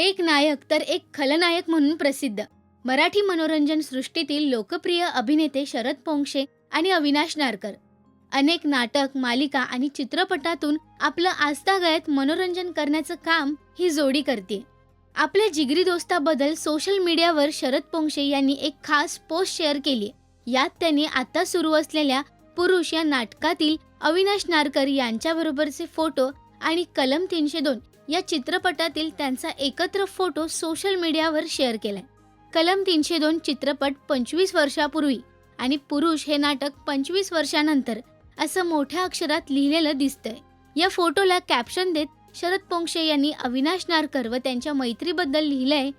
एक नायक तर एक खलनायक म्हणून प्रसिद्ध. मराठी मनोरंजन सृष्टीतील लोकप्रिय अभिनेते शरद पोंक्षे आणि अविनाश नारकर. अनेक नाटक मालिका आणि चित्रपटातून आपलं आजतागायत मनोरंजन करण्याचं काम ही जोडी करते. आपल्या जिगरी दोस्ताबद्दल सोशल मीडियावर शरद पोंक्षे यांनी एक खास पोस्ट शेअर केली. यात त्यांनी आता सुरू असलेल्या पुरुष या नाटकातील अविनाश नारकर यांच्याबरोबरचे फोटो आणि कलम तीनशे दोन या चित्रपटातील त्यांचा एकत्र फोटो सोशल मीडियावर शेअर केलाय. कलम तीनशे दोन चित्रपट पंचवीस वर्षापूर्वी आणि पुरुष हे नाटक पंचवीस वर्षानंतर असं मोठ्या अक्षरात लिहिलेलं दिसतंय. या फोटोला कॅप्शन देत शरद पोंक्षे यांनी अविनाश नारकर व त्यांच्या मैत्रीबद्दल लिहिलंय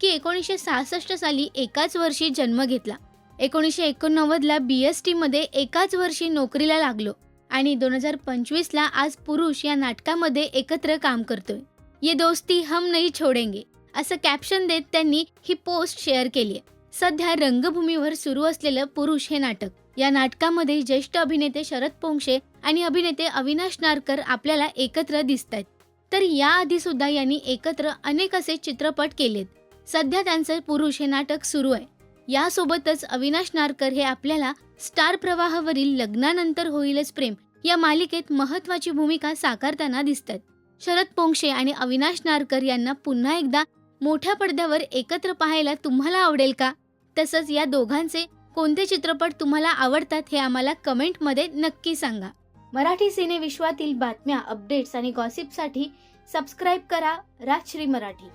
की एकोणीसशे सहासष्ट साली एकाच वर्षी जन्म घेतला. एकोणीसशे एकोणनव्वदला बी एस टीमध्ये एकाच वर्षी नोकरीला लागलो. आणि दोन हजार पंचवीसला आज पुरुष या नाटकामध्ये एकत्र काम करतोय. ये दोस्ती हम नहीं छोडेंगे असं कॅप्शन देत त्यांनी ही पोस्ट शेअर केली आहे. सध्या रंगभूमीवर सुरू असलेलं पुरुष हे नाटक या नाटकामध्ये ज्येष्ठ अभिनेते शरद पोंक्षे आणि अभिनेते अविनाश नारकर आपल्याला एकत्र दिसत आहेत तर याआधी सुद्धा यांनी एकत्र अनेक असे चित्रपट केलेत. सध्या त्यांचं पुरुष हे नाटक सुरू आहे. यासोबतच अविनाश नारकर हे आपल्याला स्टार प्रवाहावरील लग्नानंतर होईलच प्रेम या मालिकेत महत्वाची भूमिका साकारताना दिसतात. शरद पोंक्षे आणि अविनाश नारकर यांना पुन्हा एकदा मोठ्या पडद्यावर एकत्र पाहायला तुम्हाला आवडेल का? तसंच या दोघांचे कोणते चित्रपट तुम्हाला आवडतात हे आम्हाला कमेंटमध्ये नक्की सांगा. मराठी सिनेविश्वातील बातम्या अपडेट्स आणि गॉसिपसाठी सबस्क्राईब करा राजश्री मराठी.